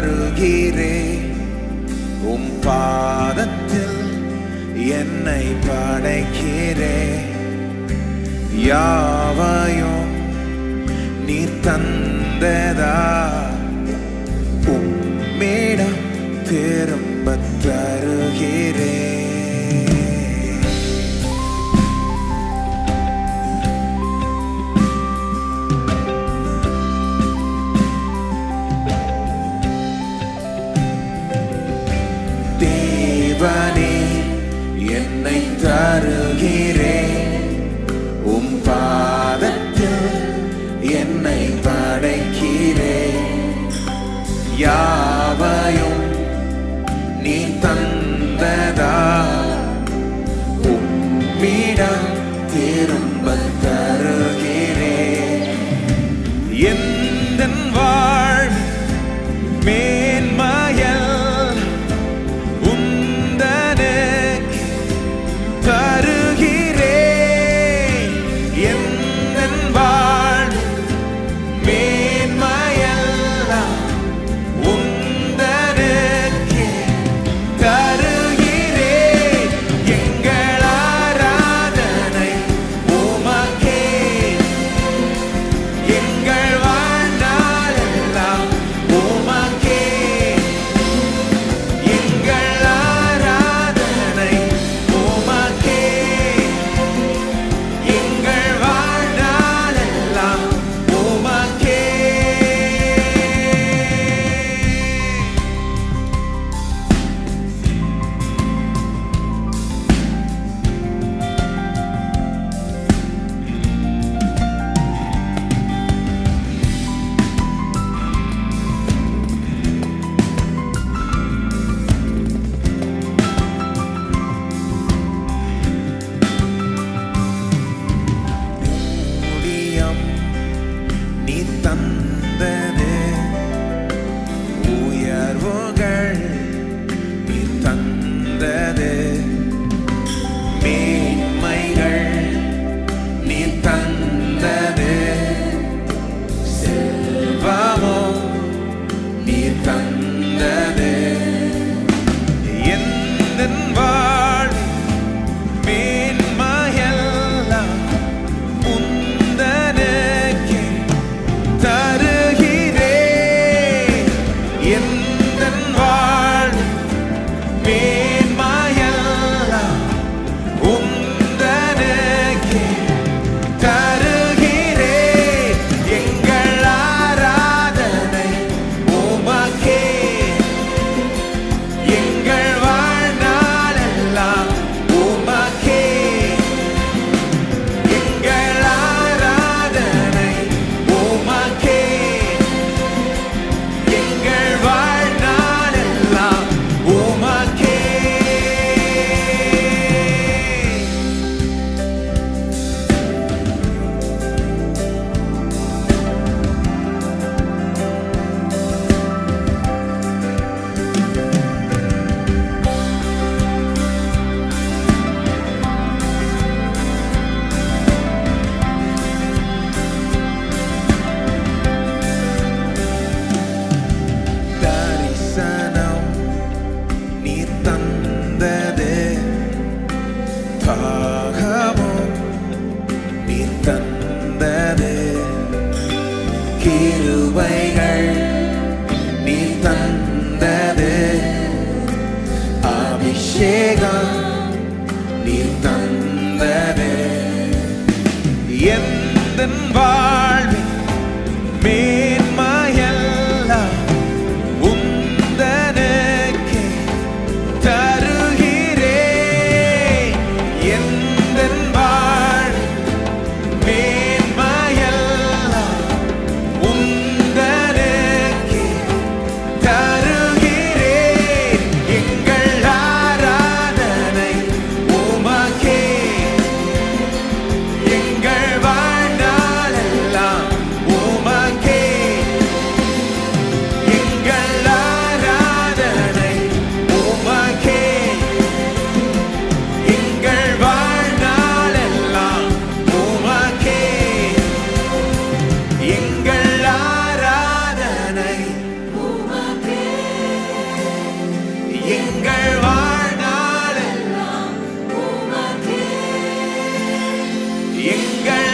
வருகிறே. உம் பாதத்தில் என்னை படைக்கிறே. யாவையும் நீர் தந்ததா? உம்மிடம் திரும்ப தரு. தேவனே என்னை தருகிறேன் உம் பாதத்தில் என்னை படைக்கிறேன் யாவையும் நீ தந்ததா? உம்மிடம் திரும்ப கிருபைகள் நீ தந்தது. அபிஷேகம் நீ தந்தது. எந்த வாழ்வில் மே எங்கள் ஆராதனை. எங்கள் வாழ்நாளெல்லாம் எங்கள்